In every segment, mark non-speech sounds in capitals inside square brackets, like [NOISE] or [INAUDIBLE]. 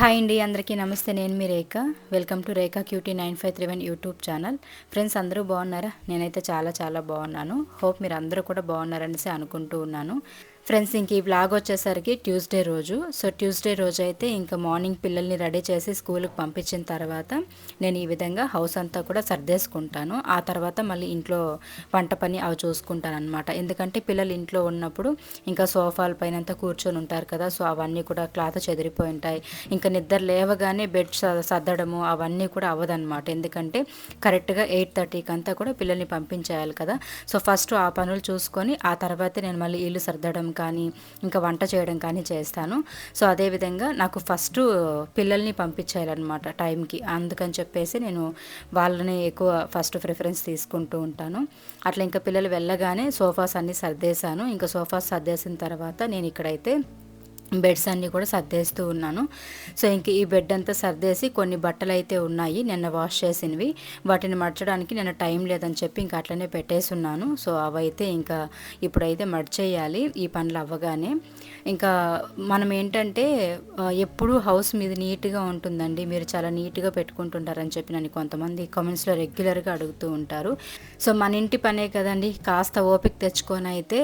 Hi అండి అందరికీ నమస్తే. నేను మీ Rekha. Welcome to Rekha cutie nine five three one YouTube channel. Friends అందరూ బాగున్నారా? నేనైతే చాలా చాలా బాగున్నాను. హోప్ మీరు అందరూ కూడా బాగున్నారనేసి అనుకుంటూ ఉన్నాను. ఫ్రెండ్స్ ఇంక ఈ బ్లాగ్ వచ్చేసరికి ట్యూస్డే రోజు. సో ట్యూస్డే రోజు అయితే ఇంకా మార్నింగ్ పిల్లల్ని రెడీ చేసి స్కూల్కి పంపించిన తర్వాత నేను ఈ విధంగా హౌస్ అంతా కూడా సర్దేసుకుంటాను. ఆ తర్వాత మళ్ళీ ఇంట్లో వంట పని అవి చూసుకుంటాను అనమాట ఎందుకంటే పిల్లలు ఇంట్లో ఉన్నప్పుడు ఇంకా సోఫాల పైన అంతా కూర్చొని ఉంటారు కదా సో అవన్నీ కూడా క్లాత్ చెదిరిపోయి ఉంటాయి. ఇంకా నిద్ర లేవగానే బెడ్ సర్దడము అవన్నీ కూడా అవ్వదన్నమాట. ఎందుకంటే కరెక్ట్గా ఎయిట్ థర్టీకి అంతా కూడా పిల్లల్ని పంపించేయాలి కదా. సో ఫస్ట్ ఆ పనులు చూసుకొని ఆ తర్వాత నేను మళ్ళీ ఇల్లు సర్దడం కానీ ఇంకా వంట చేయడం కానీ చేస్తాను. సో అదేవిధంగా నాకు ఫస్ట్ పిల్లల్ని పంపించేయాలన్నమాట టైంకి. అందుకని చెప్పేసి నేను వాళ్ళని ఎక్కువ ఫస్ట్ ప్రిఫరెన్స్ తీసుకుంటూ ఉంటాను. అట్లా ఇంకా పిల్లలు వెళ్ళగానే సోఫాస్ అన్నీ సర్దేశాను. ఇంకా సోఫాస్ సర్దేసిన తర్వాత నేను ఇక్కడైతే బెడ్స్ అన్నీ కూడా సర్దేస్తూ ఉన్నాను. సో ఇంక ఈ బెడ్ అంతా సర్దేసి కొన్ని బట్టలు అయితే ఉన్నాయి. నిన్న వాష్ చేసినవి. వాటిని మడచడానికి నిన్న టైం లేదని చెప్పి ఇంకా అట్లనే పెట్టేసి ఉన్నాను సో అవైతే ఇంకా ఇప్పుడైతే మడిచేయాలి. ఈ పనులు అవ్వగానే. ఇంకా మనం ఏంటంటే ఎప్పుడూ హౌస్ మీద నీట్గా ఉంటుందండి. మీరు చాలా నీట్గా పెట్టుకుంటుంటారని చెప్పి నన్ను కొంతమంది కామెంట్స్లో రెగ్యులర్గా అడుగుతూ ఉంటారు. సో మన ఇంటి పనే కదండి. కాస్త ఓపిక తెచ్చుకొని అయితే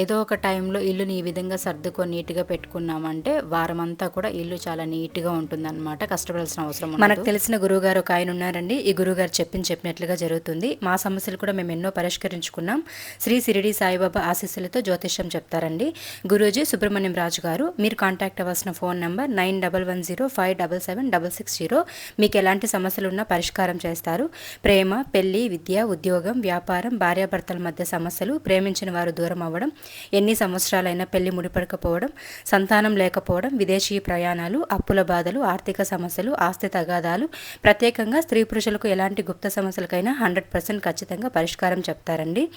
ఏదో ఒక టైంలో ఇల్లుని ఈ విధంగా సర్దుకొని నీట్గా పెట్టుకుని పెట్టుకున్నామంటే వారం అంతా కూడా ఇల్లు చాలా నీట్గా ఉంటుందన్నమాట. కష్టపడాల్సిన అవసరం మనకు తెలిసిన గురువుగారు ఒక ఆయన ఉన్నారండి. ఈ గురువుగారు చెప్పింది చెప్పినట్లుగా జరుగుతుంది. మా సమస్యలు కూడా మేము ఎన్నో పరిష్కరించుకున్నాం. శ్రీ సిరిడి సాయిబాబా ఆశీస్సులతో జ్యోతిష్యం చెప్తారండి. గురూజీ సుబ్రహ్మణ్యం రాజు గారు మీరు కాంటాక్ట్ అవ్వాల్సిన phone number nine double one zero five double seven double six zero. మీకు ఎలాంటి సమస్యలు ఉన్నా పరిష్కారం చేస్తారు. ప్రేమ పెళ్ళి విద్య ఉద్యోగం వ్యాపారం భార్యాభర్తల మధ్య సమస్యలు ప్రేమించిన వారు దూరం అవ్వడం ఎన్ని సంవత్సరాలైనా పెళ్ళి ముడిపడకపోవడం సంతానం లేకపోవడం విదేశీ ప్రయాణాలు అప్పుల బాధలు ఆర్థిక సమస్యలు ఆస్తి తగాదాలు ప్రత్యేకంగా స్త్రీ పురుషులకు ఎలాంటి గుప్త సమస్యలకైనా హండ్రెడ్ పర్సెంట్ ఖచ్చితంగా పరిష్కారం చెప్తారండి.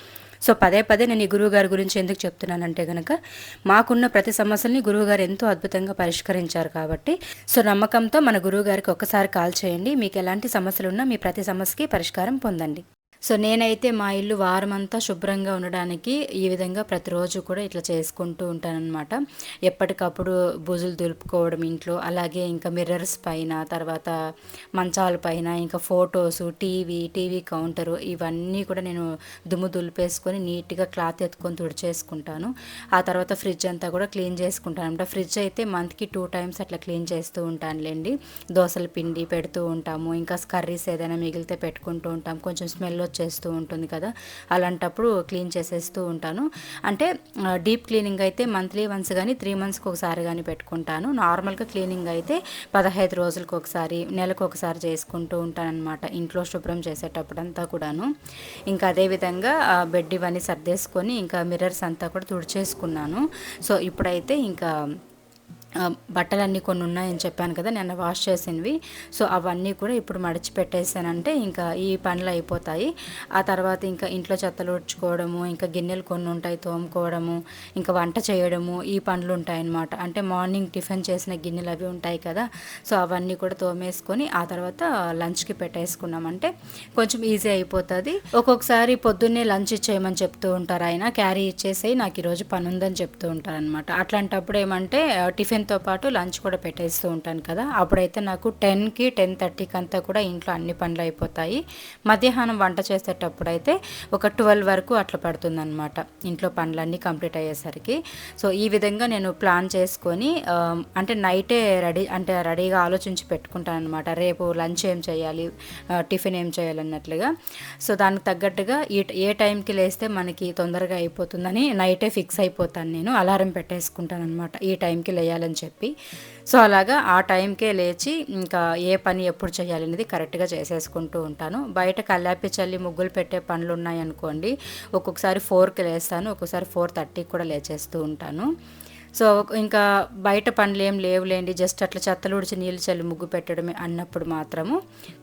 సో పదే పదే నేను ఈ గురువుగారి గురించి ఎందుకు చెప్తున్నానంటే కనుక మాకున్న ప్రతి సమస్యల్ని గురువుగారు ఎంతో అద్భుతంగా పరిష్కరించారు కాబట్టి. సో నమ్మకంతో మన గురువుగారికి ఒక్కసారి కాల్ చేయండి. మీకు ఎలాంటి సమస్యలు ఉన్నా మీ ప్రతి సమస్యకి పరిష్కారం పొందండి. సో నేనైతే మా ఇల్లు వారమంతా శుభ్రంగా ఉండడానికి ఈ విధంగా ప్రతిరోజు కూడా ఇట్లా చేసుకుంటూ ఉంటానన్నమాట. ఎప్పటికప్పుడు బుజులు దులుపుకోవడం ఇంట్లో అలాగే ఇంకా మిర్రర్స్ పైన తర్వాత మంచాల పైన ఇంకా ఫొటోస్ టీవీ టీవీ కౌంటరు ఇవన్నీ కూడా నేను దుమ్ము దులిపేసుకొని నీట్గా క్లాత్ ఎత్తుకొని తుడిచేసుకుంటాను. ఆ తర్వాత ఫ్రిడ్జ్ అంతా కూడా క్లీన్ చేసుకుంటాను అనమాట ఫ్రిడ్జ్ అయితే మంత్కి టూ టైమ్స్ అట్లా క్లీన్ చేస్తూ ఉంటానులేండి. దోశల పిండి పెడుతూ ఉంటాము ఇంకా కర్రీస్ ఏదైనా మిగిలితే పెట్టుకుంటూ ఉంటాం కొంచెం స్మెల్ వచ్చేస్తూ ఉంటుంది కదా. అలాంటప్పుడు క్లీన్ చేసేస్తూ ఉంటాను. అంటే డీప్ క్లీనింగ్ అయితే మంత్లీ వన్స్ కానీ త్రీ మంత్స్కి ఒకసారి కానీ పెట్టుకుంటాను. నార్మల్గా క్లీనింగ్ అయితే పదహైదు రోజులకు ఒకసారి నెలకు ఒకసారి చేసుకుంటూ ఉంటానన్నమాట. ఇంట్లో శుభ్రం చేసేటప్పుడు అంతా కూడాను. ఇంకా అదేవిధంగా బెడ్ ఇవన్నీ సర్దేసుకొని ఇంకా మిర్రర్స్ అంతా కూడా తుడిచేసుకున్నాను. సో ఇప్పుడైతే ఇంకా బట్టలన్నీ కొన్ని ఉన్నాయని చెప్పాను కదా నిన్న వాష్ చేసినవి. సో అవన్నీ కూడా ఇప్పుడు మడిచి పెట్టేసానంటే ఇంకా ఈ పనులు అయిపోతాయి. ఆ తర్వాత ఇంకా ఇంట్లో చెత్తలు ఉడ్చుకోవడము ఇంకా గిన్నెలు కొన్ని ఉంటాయి తోముకోవడము ఇంకా వంట చేయడము ఈ పనులు ఉంటాయి అన్నమాట అంటే మార్నింగ్ టిఫిన్ చేసిన గిన్నెలు అవి ఉంటాయి కదా సో అవన్నీ కూడా తోమేసుకొని ఆ తర్వాత లంచ్కి పెట్టేసుకున్నామంటే కొంచెం ఈజీ అయిపోతుంది. ఒక్కొక్కసారి పొద్దున్నే లంచ్ ఇచ్చేయమని చెప్తూ ఉంటారు. ఆయన క్యారీ ఇచ్చేసి నాకు ఈరోజు పని ఉందని చెప్తూ ఉంటారు అనమాట అట్లాంటప్పుడు ఏమంటే టిఫిన్ టిఫిన్తో పాటు లంచ్ కూడా పెట్టేస్తూ ఉంటాను కదా. అప్పుడైతే నాకు టెన్కి టెన్ థర్టీకి అంతా కూడా ఇంట్లో అన్ని పనులు అయిపోతాయి. మధ్యాహ్నం వంట చేసేటప్పుడు అయితే ఒక ట్వెల్వ్ వరకు అట్లా పడుతుందన్నమాట. ఇంట్లో పనులన్నీ కంప్లీట్ అయ్యేసరికి. సో ఈ విధంగా నేను ప్లాన్ చేసుకొని అంటే నైటే రెడీ అంటే రెడీగా ఆలోచించి పెట్టుకుంటాను అనమాట రేపు లంచ్ ఏం చేయాలి టిఫిన్ ఏం చేయాలన్నట్లుగా. సో దానికి తగ్గట్టుగా ఈ ఏ టైంకి లేస్తే మనకి తొందరగా అయిపోతుందని నైటే ఫిక్స్ అయిపోతాను నేను. అలారం పెట్టేసుకుంటాను అనమాట ఈ టైంకి లేయాలి అని చెప్పి. సో అలాగా ఆ టైంకే లేచి ఇంకా ఏ పని ఎప్పుడు చేయాలి అనేది కరెక్ట్గా చేసేసుకుంటూ ఉంటాను. బయట కల్లాపి చల్లి ముగ్గులు పెట్టే పనులు ఉన్నాయనుకోండి ఒక్కొక్కసారి ఫోర్కి లేస్తాను ఒక్కొక్కసారి ఫోర్ థర్టీకి కూడా లేచేస్తూ ఉంటాను. సో ఇంకా బయట పనులు ఏం లేవులేండి. జస్ట్ అట్లా చెత్తలు ఉడిచి నీళ్ళు చల్లి ముగ్గు పెట్టడమే అన్నప్పుడు మాత్రము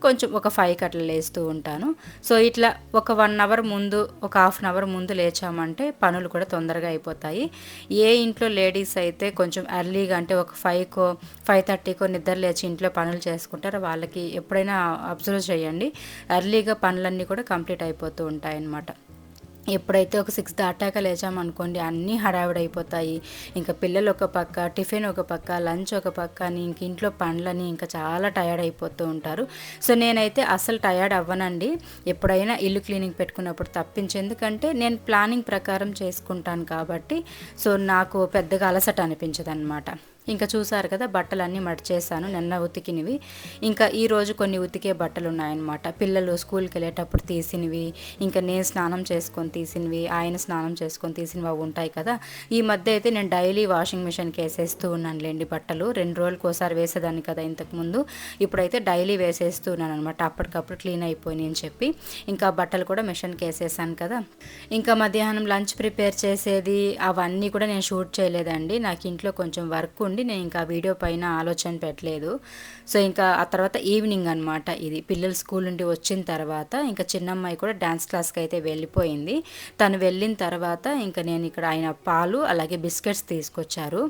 కొంచెం ఒక ఫైవ్కి అట్లా లేస్తూ ఉంటాను. సో ఇట్లా ఒక వన్ అవర్ ముందు ఒక హాఫ్ అన్ అవర్ ముందు లేచామంటే పనులు కూడా తొందరగా అయిపోతాయి. ఏ ఇంట్లో లేడీస్ అయితే కొంచెం ఎర్లీగా అంటే ఒక ఫైవ్కో ఫైవ్ థర్టీకో నిద్ర లేచి ఇంట్లో పనులు చేసుకుంటారో వాళ్ళకి ఎప్పుడైనా అబ్జర్వ్ చేయండి. ఎర్లీగా పనులన్నీ కూడా కంప్లీట్ అయిపోతూ ఉంటాయన్నమాట. ఎప్పుడైతే ఒక సిక్స్ దాటాక లేచామనుకోండి అన్నీ హడావిడైపోతాయి. ఇంకా పిల్లలు ఒక పక్క టిఫిన్ ఒక పక్క లంచ్ ఒక పక్క అని ఇంక ఇంట్లో పండ్లని ఇంకా చాలా టయర్డ్ అయిపోతూ ఉంటారు. సో నేనైతే అసలు టయర్డ్ అవ్వనండి ఎప్పుడైనా ఇల్లు క్లీనింగ్ పెట్టుకున్నప్పుడు తప్పించి ఎందుకంటే నేను ప్లానింగ్ ప్రకారం చేసుకుంటాను కాబట్టి సో నాకు పెద్దగా అలసట అనిపించదు అనమాట ఇంకా చూసారు కదా బట్టలన్నీ మడిచేసాను నిన్న ఉతికినవి. ఇంకా ఈరోజు కొన్ని ఉతికే బట్టలు ఉన్నాయన్నమాట పిల్లలు స్కూల్కి వెళ్ళేటప్పుడు తీసినవి ఇంకా నేను స్నానం చేసుకొని తీసినవి ఆయన స్నానం చేసుకొని తీసినవి అవి ఉంటాయి కదా. ఈ మధ్య అయితే నేను డైలీ వాషింగ్ మిషన్కి వేసేస్తూ ఉన్నానులేండి బట్టలు. రెండు రోజులకి ఒకసారి వేసేదాన్ని కదా ఇంతకుముందు ఇప్పుడైతే డైలీ వేసేస్తూ ఉన్నాను అనమాట అప్పటికప్పుడు క్లీన్ అయిపోయినాయి అని చెప్పి. ఇంకా బట్టలు కూడా మిషన్కి వేసేసాను కదా. ఇంకా మధ్యాహ్నం లంచ్ ప్రిపేర్ చేసేది అవన్నీ కూడా నేను షూట్ చేయలేదండి. నాకు ఇంట్లో కొంచెం వర్క్ ఉండి నేను ఇంకా వీడియో పైన ఆలోచన పెట్టలేదు. సో ఇంకా ఆ తర్వాత ఈవినింగ్ అనమాట ఇది. పిల్లలు స్కూల్ నుండి వచ్చిన తర్వాత ఇంకా చిన్నమ్మాయి కూడా డ్యాన్స్ క్లాస్కి అయితే వెళ్ళిపోయింది. తను వెళ్ళిన తర్వాత ఇంకా నేను ఇక్కడ ఆయన పాలు అలాగే బిస్కెట్స్ తీసుకొచ్చారు.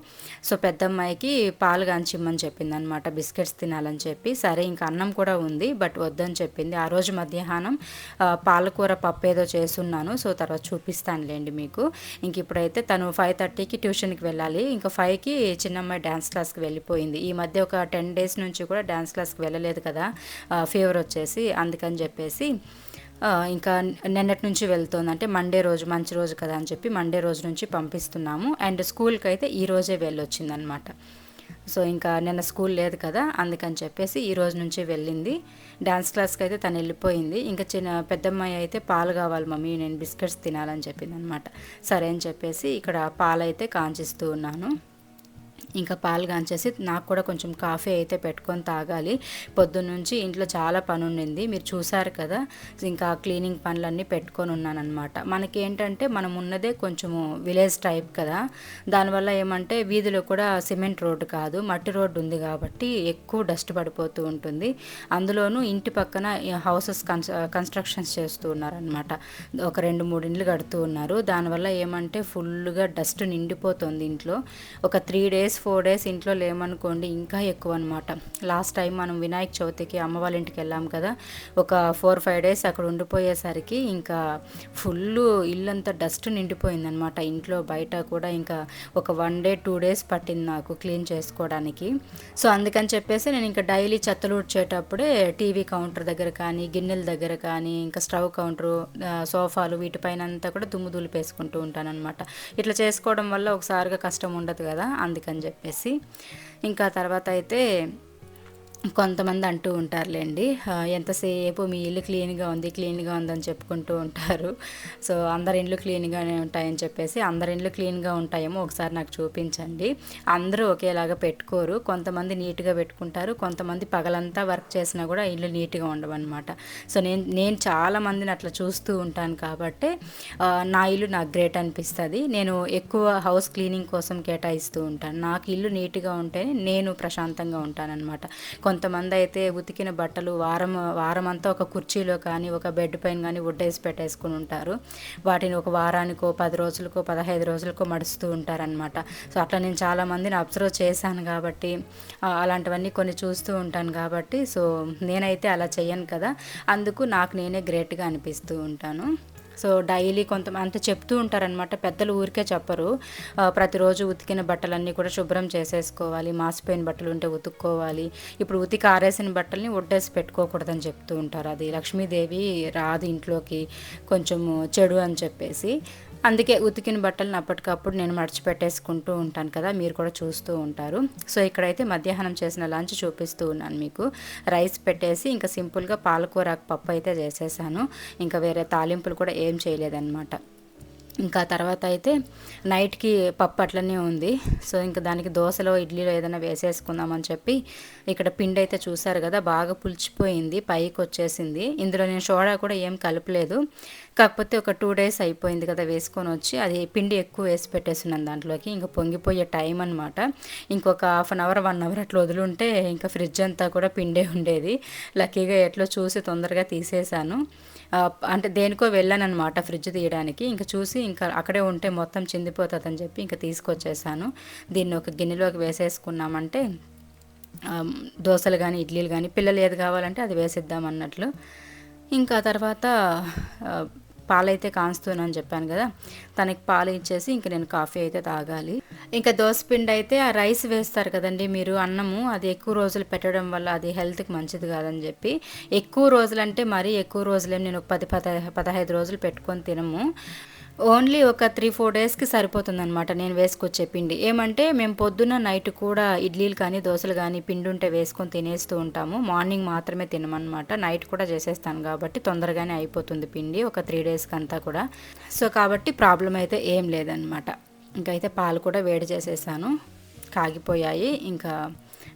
సో పెద్దమ్మాయికి పాలు కాంచిమ్మని చెప్పింది అనమాట బిస్కెట్స్ తినాలని చెప్పి. సరే ఇంకా అన్నం కూడా ఉంది బట్ వద్దని చెప్పింది. ఆ రోజు మధ్యాహ్నం పాలకూర పప్పు ఏదో చేస్తున్నాను. సో తర్వాత చూపిస్తానులేండి మీకు. ఇంక ఇప్పుడైతే తను ఫైవ్ థర్టీకి ట్యూషన్కి వెళ్ళాలి. ఇంకా ఫైవ్కి చిన్నమ్మాయి డ్యాన్స్ క్లాస్కి వెళ్ళిపోయింది. ఈ మధ్య ఒక టెన్ డేస్ నుంచి కూడా డ్యాన్స్ క్లాస్కి వెళ్ళలేదు కదా ఫీవర్ వచ్చేసి అందుకని చెప్పేసి ఇంకా నిన్నటి నుంచి వెళ్తుంది. అంటే మండే రోజు మంచి రోజు కదా అని చెప్పి మండే రోజు నుంచి పంపిస్తున్నాము. అండ్ స్కూల్కి అయితే ఈ రోజే వెళ్ళొచ్చిందనమాట. సో ఇంకా నిన్న స్కూల్ లేదు కదా అందుకని చెప్పేసి ఈ రోజు నుంచి వెళ్ళింది. డ్యాన్స్ క్లాస్కి అయితే తను వెళ్ళిపోయింది. ఇంకా చిన్న పెద్దమ్మాయి అయితే పాలు కావాలి మమ్మీ నేను బిస్కెట్స్ తినాలని చెప్పింది అనమాట సరే అని చెప్పేసి ఇక్కడ పాలు అయితే కాంచిస్తూ ఉన్నాను. ఇంకా పాలు కాంచేసి నాకు కూడా కొంచెం కాఫీ అయితే పెట్టుకొని తాగాలి. పొద్దున్నుంచి ఇంట్లో చాలా పని ఉండింది మీరు చూసారు కదా ఇంకా క్లీనింగ్ పనులన్నీ పెట్టుకొని ఉన్నానమాట మనకి ఏంటంటే మనం ఉన్నదే కొంచెము విలేజ్ టైప్ కదా. దానివల్ల ఏమంటే వీధిలో కూడా సిమెంట్ రోడ్డు కాదు మట్టి రోడ్డు ఉంది కాబట్టి ఎక్కువ డస్ట్ పడిపోతూ ఉంటుంది. అందులోనూ ఇంటి పక్కన హౌసెస్ కన్స్ట్రక్షన్స్ చేస్తూ ఉన్నారనమాట ఒక రెండు మూడు ఇండ్లు కడుతూ ఉన్నారు. దానివల్ల ఏమంటే ఫుల్గా డస్ట్ నిండిపోతుంది ఇంట్లో. ఒక త్రీ డేస్ ఫోర్ డేస్ ఇంట్లో లేమనుకోండి ఇంకా ఎక్కువ అనమాట లాస్ట్ టైం మనం వినాయక చవితికి అమ్మ వాళ్ళ ఇంటికి వెళ్ళాం కదా ఒక ఫోర్ ఫైవ్ డేస్ అక్కడ ఉండిపోయేసరికి ఇంకా ఫుల్ ఇల్లంతా డస్ట్ నిండిపోయిందనమాట ఇంట్లో బయట కూడా ఇంకా ఒక వన్ డే టూ డేస్ పట్టింది నాకు క్లీన్ చేసుకోవడానికి. సో అందుకని చెప్పేసి నేను ఇంకా డైలీ చెత్తలు ఉడ్చేటప్పుడే టీవీ కౌంటర్ దగ్గర కానీ గిన్నెల దగ్గర కానీ ఇంకా స్టవ్ కౌంటరు సోఫాలు వీటిపైన అంతా కూడా దుమ్ము దులిపేసుకుంటూ ఉంటానన్నమాట ఇట్లా చేసుకోవడం వల్ల ఒకసారిగా కష్టం ఉండదు కదా అందుకని చెప్పి. చెప్పేసి. ఇంకా తర్వాత అయితే కొంతమంది అంటూ ఉంటారులేండి. ఎంతసేపు మీ ఇల్లు క్లీన్గా ఉంది క్లీన్గా ఉందని చెప్పుకుంటూ ఉంటారు. సో అందరి ఇండ్లు క్లీన్గానే ఉంటాయని చెప్పేసి అందరి ఇండ్లు క్లీన్గా ఉంటాయేమో ఒకసారి నాకు చూపించండి. అందరూ ఒకేలాగా పెట్టుకోరు. కొంతమంది నీట్గా పెట్టుకుంటారు. కొంతమంది పగలంతా వర్క్ చేసినా కూడా ఇల్లు నీట్గా ఉండవన్నమాట. సో నేను నేను చాలా మందిని అట్లా చూస్తూ ఉంటాను కాబట్టి నా ఇల్లు నాకు గ్రేట్ అనిపిస్తుంది. నేను ఎక్కువ హౌస్ క్లీనింగ్ కోసం కేటాయిస్తూ ఉంటాను. నాకు ఇల్లు నీట్గా ఉంటేనే నేను ప్రశాంతంగా ఉంటానన్నమాట. కొంతమంది అయితే ఉతికిన బట్టలు వారం వారం అంతా ఒక కుర్చీలో కానీ ఒక బెడ్ పైన కానీ ఉడ్డేసి పెట్టేసుకుని ఉంటారు. వాటిని ఒక వారానికో పది రోజులకో పదహైదు రోజులకో మడుస్తూ ఉంటారనమాట సో అట్లా నేను చాలామందిని అబ్జర్వ్ చేశాను కాబట్టి అలాంటివన్నీ కొన్ని చూస్తూ ఉంటాను కాబట్టి సో నేనైతే అలా చేయను కదా. అందుకు నాకు నేనే గ్రేట్గా అనిపిస్తూ ఉంటాను. సో డైలీ కొంత అంటే చెప్తూ ఉంటారనమాట పెద్దలు ఊరికే చెప్పరు. ప్రతిరోజు ఉతికిన బట్టలన్నీ కూడా శుభ్రం చేసేసుకోవాలి. మాసిపోయిన బట్టలు ఉంటే ఉతుక్కోవాలి. ఇప్పుడు ఉతికి ఆరేసిన బట్టల్ని ఒడ్డేసి పెట్టుకోకూడదని చెప్తూ ఉంటారు. అది లక్ష్మీదేవి రాదు ఇంట్లోకి. కొంచెము చెడు అని చెప్పేసి. అందుకే ఉతికిన బట్టలను అప్పటికప్పుడు నేను మడిచిపెట్టేసుకుంటూ ఉంటాను కదా మీరు కూడా చూస్తూ ఉంటారు. సో ఇక్కడైతే మధ్యాహ్నం చేసిన లంచ్ చూపిస్తూ ఉన్నాను మీకు. రైస్ పెట్టేసి ఇంకా సింపుల్గా పాలకూర పప్పు అయితే చేసేసాను. ఇంకా వేరే తాలింపులు కూడా ఏం చేయలేదన్నమాట. ఇంకా తర్వాత అయితే నైట్కి పప్పు అట్లనే ఉంది. సో ఇంకా దానికి దోశలో ఇడ్లీలో ఏదైనా వేసేసుకుందామని చెప్పి ఇక్కడ పిండి అయితే చూసారు కదా బాగా పులిచిపోయింది పైకి వచ్చేసింది ఇందులో నేను సోడా కూడా ఏం కలపలేదు. కాకపోతే ఒక టూ డేస్ అయిపోయింది కదా వేసుకొని వచ్చి అది పిండి ఎక్కువ వేసి పెట్టేస్తున్నాను దాంట్లోకి. ఇంకా పొంగిపోయే టైం అనమాట ఇంకొక half an hour one hour అట్లా వదులుంటే ఇంకా ఫ్రిడ్జ్ అంతా కూడా పిండే ఉండేది. లక్కీగా ఎట్లా చూసి తొందరగా తీసేసాను అంటే దేనికో వెళ్ళాను అనమాట ఫ్రిడ్జ్ తీయడానికి. ఇంకా చూసి ఇంకా అక్కడే ఉంటే మొత్తం చిందిపోతుందని చెప్పి ఇంకా తీసుకొచ్చేసాను. దీన్ని ఒక గిన్నెలోకి వేసేసుకున్నామంటే దోశలు కానీ ఇడ్లీలు కానీ పిల్లలు ఏది కావాలంటే అది వేసిద్దాం అన్నట్లు. ఇంకా తర్వాత పాలైతే కాంస్తున్నాను చెప్పాను కదా తనకి పాలు ఇచ్చేసి ఇంక నేను కాఫీ అయితే తాగాలి. ఇంకా దోసపిండి అయితే ఆ రైస్ వేస్తారు కదండి మీరు అన్నము అది ఎక్కువ రోజులు పెట్టడం వల్ల అది హెల్త్కి మంచిది కాదని చెప్పి. ఎక్కువ రోజులు అంటే మరీ ఎక్కువ రోజులేం నేను పది పద పదహైదు రోజులు పెట్టుకొని తినము. ఓన్లీ ఒక త్రీ ఫోర్ డేస్కి సరిపోతుంది అనమాట నేను వేసుకొచ్చే పిండి. ఏమంటే మేము పొద్దున్న నైట్ కూడా ఇడ్లీలు కానీ దోశలు కానీ పిండి ఉంటే వేసుకొని తినేస్తూ ఉంటాము. మార్నింగ్ మాత్రమే తినమనమాట నైట్ కూడా చేసేస్తాను కాబట్టి తొందరగానే అయిపోతుంది పిండి ఒక త్రీ డేస్కి అంతా కూడా. సో కాబట్టి ప్రాబ్లం అయితే ఏం లేదనమాట ఇంకైతే పాలు కూడా వేడి చేసేసాను. కాగిపోయాయి. ఇంకా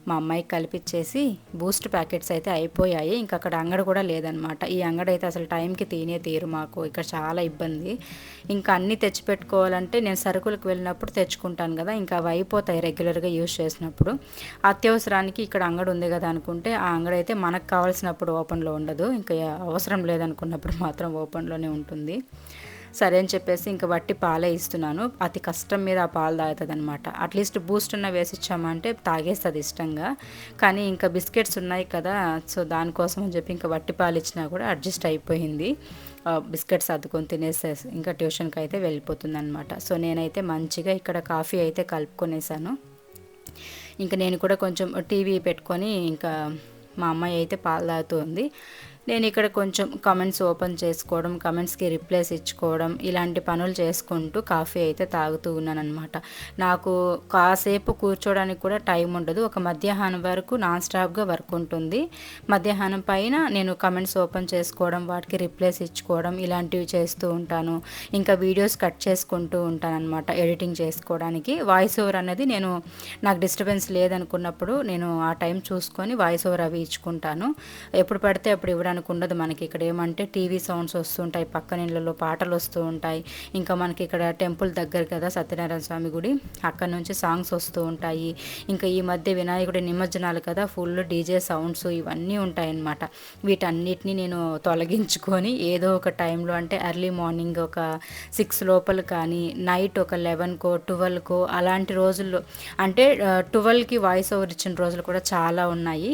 మా అమ్మాయికి కలిపిచ్చేసి బూస్ట్ ప్యాకెట్స్ అయితే అయిపోయాయి. ఇంకా అక్కడ అంగడి కూడా లేదనమాట ఈ అంగడి అయితే అసలు టైంకి తినే తీరు మాకు. ఇక్కడ చాలా ఇబ్బంది. ఇంకా అన్నీ తెచ్చిపెట్టుకోవాలంటే నేను సరుకులకు వెళ్ళినప్పుడు తెచ్చుకుంటాను కదా. ఇంకా అవి అయిపోతాయి రెగ్యులర్గా యూజ్ చేసినప్పుడు. అత్యవసరానికి ఇక్కడ అంగడి ఉంది కదా అనుకుంటే ఆ అంగడి అయితే మనకు కావాల్సినప్పుడు ఓపెన్లో ఉండదు. ఇంకా అవసరం లేదనుకున్నప్పుడు మాత్రం ఓపెన్లోనే ఉంటుంది. సరే అని చెప్పేసి ఇంకా వట్టి పాలే ఇస్తున్నాను. అతి కష్టం మీద ఆ పాలు తాగుతుంది అనమాట అట్లీస్ట్ బూస్ట్ ఉన్న వేసి ఇచ్చామంటే తాగేస్తుంది ఇష్టంగా. కానీ ఇంకా బిస్కెట్స్ ఉన్నాయి కదా సో దానికోసం అని చెప్పి ఇంకా వట్టి పాలు ఇచ్చినా కూడా అడ్జస్ట్ అయిపోయింది. బిస్కెట్స్ అద్దుకొని తినేసేసి ఇంకా ట్యూషన్కి అయితే వెళ్ళిపోతుంది అనమాట సో నేనైతే మంచిగా ఇక్కడ కాఫీ అయితే కలుపుకొనేసాను. ఇంకా నేను కూడా కొంచెం టీవీ పెట్టుకొని ఇంకా మా అమ్మాయి అయితే పాలు తాగుతుంది. నేను ఇక్కడ కొంచెం కమెంట్స్ ఓపెన్ చేసుకోవడం కమెంట్స్కి రిప్లైస్ ఇచ్చుకోవడం ఇలాంటి పనులు చేసుకుంటూ కాఫీ అయితే తాగుతూ ఉన్నాను అనమాట నాకు కాసేపు కూర్చోడానికి కూడా టైం ఉండదు. ఒక మధ్యాహ్నం వరకు నాన్ స్టాప్గా వర్క్ ఉంటుంది. మధ్యాహ్నం పైన నేను కమెంట్స్ ఓపెన్ చేసుకోవడం వాటికి రిప్లైస్ ఇచ్చుకోవడం ఇలాంటివి చేస్తూ ఉంటాను. ఇంకా వీడియోస్ కట్ చేసుకుంటూ ఉంటాను అనమాట ఎడిటింగ్ చేసుకోవడానికి. వాయిస్ ఓవర్ అనేది నేను నాకు డిస్టర్బెన్స్ లేదనుకున్నప్పుడు నేను ఆ టైం చూసుకొని వాయిస్ ఓవర్ అవి ఇచ్చుకుంటాను. ఎప్పుడు పడితే అప్పుడు ఇవ్వడానికి మనకు ఉండదు మనకి. ఇక్కడ ఏమంటే టీవీ సౌండ్స్ వస్తుంటాయి పక్కన ఇళ్ళలో పాటలు వస్తూ ఉంటాయి. ఇంకా మనకి ఇక్కడ టెంపుల్ దగ్గర కదా సత్యనారాయణ స్వామి గుడి అక్కడ నుంచి సాంగ్స్ వస్తూ ఉంటాయి. ఇంకా ఈ మధ్య వినాయకుడి నిమజ్జనాలు కదా ఫుల్ డీజే సౌండ్స్ ఇవన్నీ ఉంటాయన్నమాట. వీటన్నిటిని నేను తొలగించుకొని ఏదో ఒక టైంలో అంటే ఎర్లీ మార్నింగ్ ఒక సిక్స్ లోపల కానీ నైట్ ఒక లెవెన్కో ట్వెల్వ్కో అలాంటి రోజుల్లో అంటే ట్వెల్వ్కి వాయిస్ ఓవర్ ఇచ్చిన రోజులు కూడా చాలా ఉన్నాయి.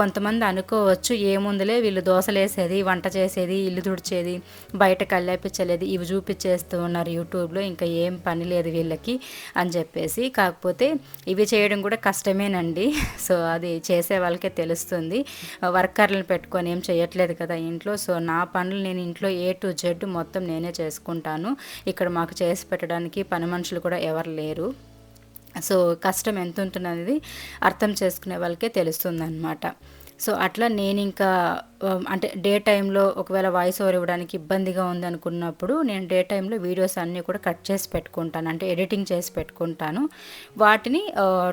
కొంతమంది అనుకోవచ్చు ఏముందిలే వీళ్ళు దోశలు వేసేది వంట చేసేది ఇల్లు తుడిచేది బయట కళ్ళేపించలేదు ఇవి చూపించేస్తూ ఉన్నారు యూట్యూబ్లో ఇంకా ఏం పని లేదు వీళ్ళకి అని చెప్పేసి. కాకపోతే ఇవి చేయడం కూడా కష్టమేనండి. [LAUGHS] సో అది చేసే వాళ్ళకే తెలుస్తుంది. వర్కర్లను పెట్టుకొని ఏం చేయట్లేదు కదా ఇంట్లో. సో నా పనులు నేను ఇంట్లో ఏ టు జెడ్ మొత్తం నేనే చేసుకుంటాను. ఇక్కడ మాకు చేసి పెట్టడానికి పని మనుషులు కూడా ఎవరు లేరు. సో కష్టం ఎంత ఉంటుందనేది అర్థం చేసుకునే వాళ్ళకే తెలుస్తుంది అనమాట సో అట్లా నేను ఇంకా అంటే డే టైంలో ఒకవేళ వాయిస్ ఓవర్ ఇవ్వడానికి ఇబ్బందిగా ఉంది అనుకున్నప్పుడు నేను డే టైంలో వీడియోస్ అన్నీ కూడా కట్ చేసి పెట్టుకుంటాను. అంటే ఎడిటింగ్ చేసి పెట్టుకుంటాను. వాటిని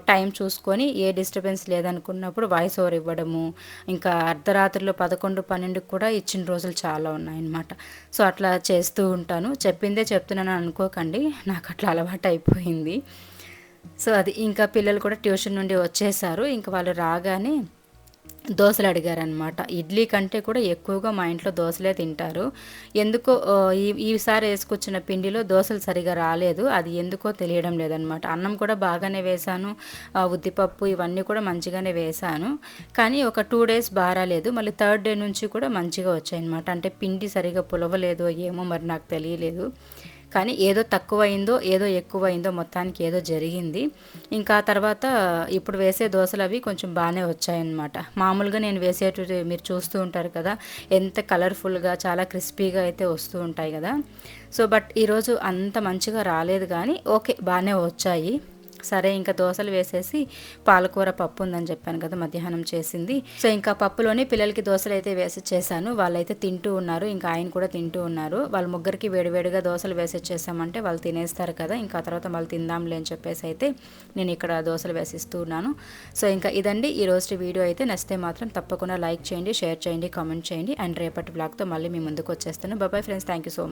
టైం చూసుకొని ఏ డిస్టర్బెన్స్ లేదనుకున్నప్పుడు వాయిస్ ఓవర్ ఇవ్వడము ఇంకా అర్ధరాత్రిలో పదకొండు పన్నెండుకి కూడా ఇచ్చిన రోజులు చాలా ఉన్నాయన్నమాట. సో అట్లా చేస్తూ ఉంటాను. చెప్పిందే చెప్తున్నాను అనుకోకండి. నాకు అట్లా అలవాటు అయిపోయింది. సో అది ఇంకా పిల్లలు కూడా ట్యూషన్ నుండి వచ్చేసారు. ఇంకా వాళ్ళు రాగానే దోశలు అడిగారనమాట ఇడ్లీ కంటే కూడా ఎక్కువగా మా ఇంట్లో దోశలే తింటారు. ఎందుకో ఈ ఈసారి వేసుకొచ్చిన పిండిలో దోశలు సరిగా రాలేదు. అది ఎందుకో తెలియడం లేదనమాట అన్నం కూడా బాగానే వేశాను. ఉద్దిపప్పు ఇవన్నీ కూడా మంచిగానే వేశాను. కానీ ఒక టూ డేస్ బారాలేదు. మళ్ళీ థర్డ్ డే నుంచి కూడా మంచిగా వచ్చాయన్నమాట. అంటే పిండి సరిగా పులవలేదు ఏమో మరి నాకు తెలియలేదు. కానీ ఏదో తక్కువైందో ఏదో ఎక్కువైందో మొత్తానికి ఏదో జరిగింది. ఇంకా తర్వాత ఇప్పుడు వేసే దోశలు అవి కొంచెం బాగానే వచ్చాయన్నమాట. మామూలుగా నేను వేసేటి మీరు చూస్తూ ఉంటారు కదా ఎంత కలర్ఫుల్గా చాలా క్రిస్పీగా అయితే వస్తూ ఉంటాయి కదా. సో బట్ ఈరోజు అంత మంచిగా రాలేదు కానీ ఓకే బాగానే వచ్చాయి. సరే ఇంకా దోశలు వేసేసి పాలకూర పప్పు ఉందని చెప్పాను కదా మధ్యాహ్నం చేసింది. సో ఇంకా పప్పులోనే పిల్లలకి దోశలు అయితే వేసి చేశాను. వాళ్ళైతే తింటూ ఉన్నారు ఇంకా ఆయన కూడా తింటూ ఉన్నారు. వాళ్ళ ముగ్గురికి వేడివేడిగా దోశలు వేసి చేసామంటే వాళ్ళు తినేస్తారు కదా ఇంకా తర్వాత వాళ్ళు తిందాంలే అని చెప్పేసి అయితే నేను ఇక్కడ దోశలు వేసిస్తూ ఉన్నాను. సో ఇంకా ఇదండి ఈ రోజు వీడియో అయితే. నచ్చితే మాత్రం తప్పకుండా లైక్ చేయండి షేర్ చేయండి కామెంట్ చేయండి. అండ్ రేపటి బ్లాగ్తో మళ్ళీ మీ ముందుకు వచ్చేస్తాను. Bye bye friends thank you so much